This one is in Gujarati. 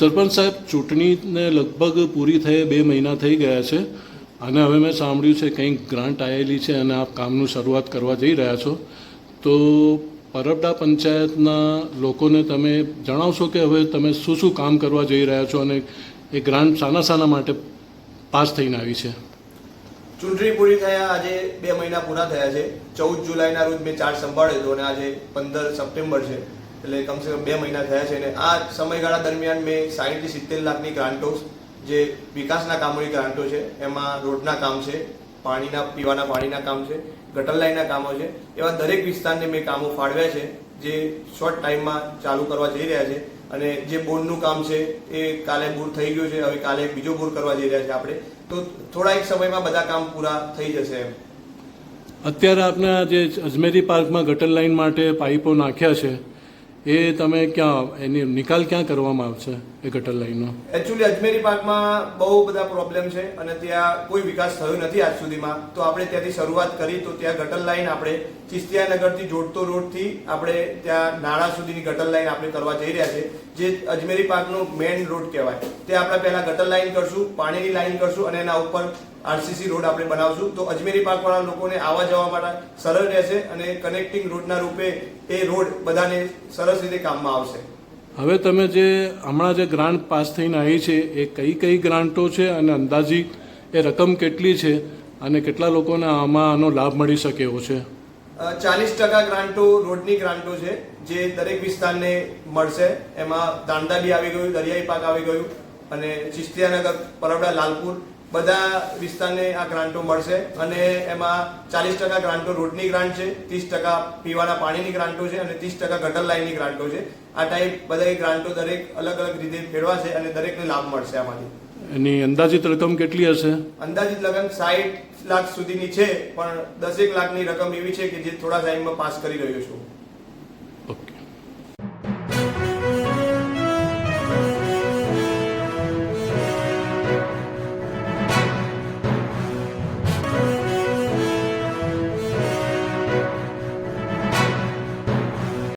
સરપંચ સાહેબ, ચૂંટણીને લગભગ પૂરી થઈ, બે મહિના થઈ ગયા છે. અને હવે મેં સાંભળ્યું છે કંઈક ગ્રાન્ટ આવેલી છે અને આપ કામનું શરૂઆત કરવા જઈ રહ્યા છો. તો પરબડા પંચાયતના લોકોને તમે જણાવશો કે હવે તમે શું શું કામ કરવા જઈ રહ્યા છો અને એ ગ્રાન્ટ શાના શાના માટે પાસ થઈને આવી છે? ચૂંટણી પૂરી થયા, આજે બે મહિના પૂરા થયા છે. ચૌદ જુલાઈના રોજ મેં ચાર્જ સંભાળ્યો હતો અને આજે પંદર સપ્ટેમ્બર છે. એટલે કમસે કમ બે મહિના થયા છે અને આ સમયગાળા દરમિયાન મેં સાહીઠથી સિત્તેર લાખની ગ્રાન્ટો જે વિકાસના કામોની ગ્રાન્ટો છે, એમાં રોડના કામ છે, પાણીના, પીવાના પાણીના કામ છે, ગટર લાઈનના કામો છે, એવા દરેક વિસ્તારને મેં કામો ફાળવ્યા છે, જે શોર્ટ ટાઈમમાં ચાલુ કરવા જઈ રહ્યા છે અને જે બોરનું કામ છે એ કાલે બોર થઈ ગયું છે, હવે કાલે બીજો બોર કરવા જઈ રહ્યા છે આપણે. તો થોડા એક સમયમાં બધા કામ પૂરા થઈ જશે એમ. અત્યારે આપના જે અજમેરી પાર્કમાં ગટર લાઇન માટે પાઇપો નાખ્યા છે એ તમે ક્યાં, એની નિકાલ ક્યાં કરવામાં આવશે એ ગટર લાઇનનો એકચ્યુઅલી અજમેરી પાર્કમાં બહુ બધા પ્રોબ્લેમ છે અને ત્યાં કોઈ વિકાસ થયો નથી આજ સુધીમાં. તો આપણે ત્યાંથી શરૂઆત કરી, તો ત્યાં ગટર લાઈન આપણે ચિસ્તિયાનગરથી જોડતો રોડથી આપણે ત્યાં નાળા સુધીની ગટર લાઈન આપણે કરવા જઈ રહ્યા છે, જે અજમેરી પાર્કનો મેઇન રોડ કહેવાય. તે આપણે પહેલા ગટર લાઈન કરશું, પાણીની લાઈન કરશું અને એના ઉપર આરસીસી રોડ આપણે બનાવશું. તો અજમેરી પાર્કવાળા લોકોને આવવા જવા માટે સરળ રહેશે અને કનેક્ટિંગ રોડના રૂપે એ રોડ બધાને સરસ રીતે કામમાં આવશે. હવે તમે જે હમણાં જે ગ્રાન્ટ પાસ થઈને આવી છે એ કઈ કઈ ગ્રાન્ટો છે અને અંદાજી એ રકમ કેટલી છે અને કેટલા લોકોને આમાં આનો લાભ મળી શકે એવો છે? ચાલીસ ટકા ગ્રાન્ટો રોડની ગ્રાન્ટો છે જે દરેક વિસ્તારને મળશે. એમાં દાંડા બી આવી ગયું દરિયાઈ પાક આવી ગયું અને ચિસ્તિયાનગર પરવડા લાલપુર બધા વિસ્તારને આ ગ્રાન્ટો મળશે અને એમાં ચાલીસ ટકા ગ્રાન્ટો રોડની ગ્રાન્ટ છે ત્રીસ ટકા પીવાના પાણીની ગ્રાન્ટો છે અને ત્રીસ ટકા ગટર લાઇનની ગ્રાન્ટો છે. આ ટાઈપ બધા ગ્રાન્ટો દરેક અલગ અલગ રીતે ફેરવાશે અને દરેકને લાભ મળશે આમાંથી. એની અંદાજિત રકમ કેટલી હશે? અંદાજિત રકમ સાઠ લાખ સુધીની છે પણ દસેક લાખની રકમ એવી છે કે જે થોડા ટાઈમમાં પાસ કરી રહ્યો છું.